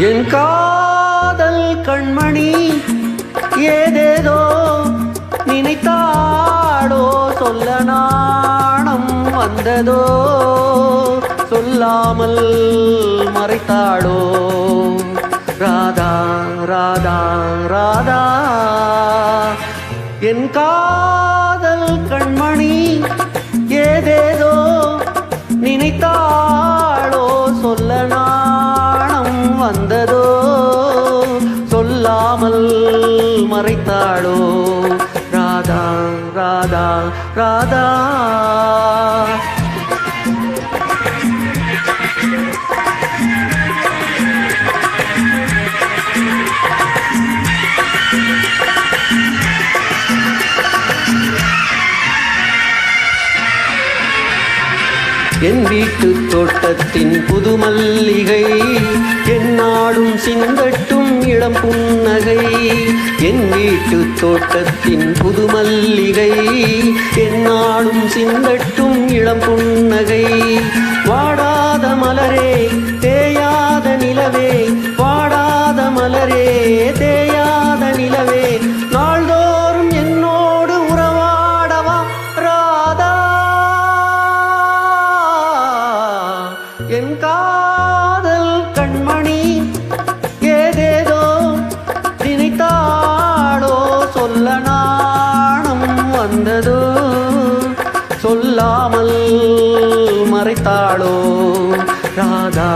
என் காதல் கண்மணி ஏதேதோ நினைத்தாடோ சொல்ல நாணம் வந்ததோ சொல்லாமல் மறைத்தாடோ. ராதா ராதா ராதா என் காதல் கண்மணி ஏதேதோ மறைத்தாளோ? ராதா ராதா ராதா. என் வீட்டு தோட்டத்தின் புது மல்லிகை என் நாடும் சிந்தட்டும் இளம் புன்னகை. என் வீட்டு தோட்டத்தின் புது மல்லிகை என்னாடும் சிந்தட்டும் இளம் புன்னகை. வாடாத மலரே சொல்லாமல் மறைத்தாளோ? ராதா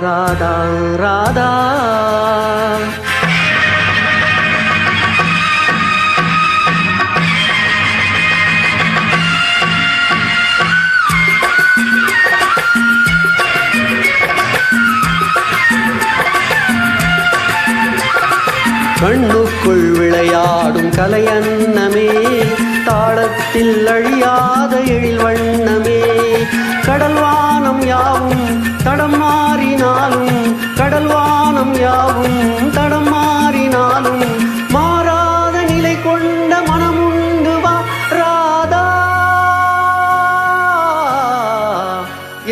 ராதா ராதா. கண்ணுக்குள் விளையாடும் கலையன்னமே தாளத்தில் அழியாத எழில் வண்ணமே. கடல்வானம் யாவும் தடம் மாறினாலும் கடல்வானம் யாவும் தடம் மாறினாலும் மாறாத நிலை கொண்ட மனமுண்டு வா ராதா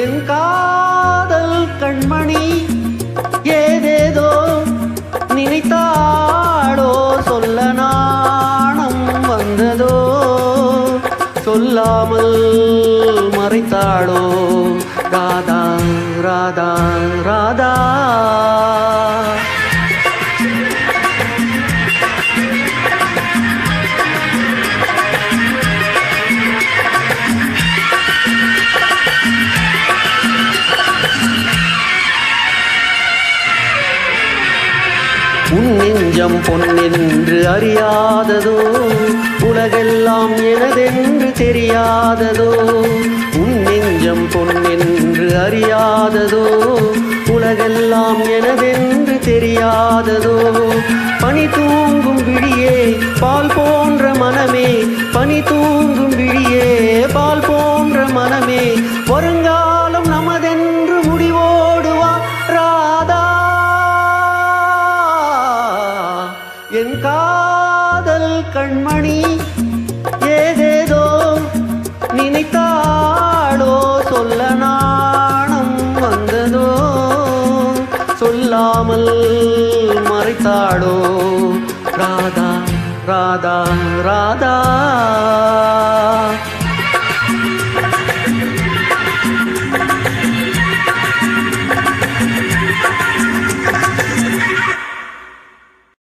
என் காதல் கண்மணி ஏதேதோ நினைத்தா சொல்லாமல் மறைத்தாடோ ராதா ராதா ராதா. உன் நெஞ்சம் பொன்னென்று அறியாததோ? உலகெல்லாம் எனதென்று தெரியாததோ? உன் நெஞ்சம் பொன்னென்று அறியாததோ? உலகெல்லாம் எனதென்று தெரியாததோ? பனி தூங்கும் விழியே பால் போன்ற மனமே. பனி தூங்கும் விழியே பால் போன்ற மனமே. வருங்காலம் என் காதல் கண்மணி ஏதேதோ நினைத்தாடோ சொல்ல நாணம் வந்ததோ சொல்லாமல் மறைத்தாடோ ராதா ராதா ராதா.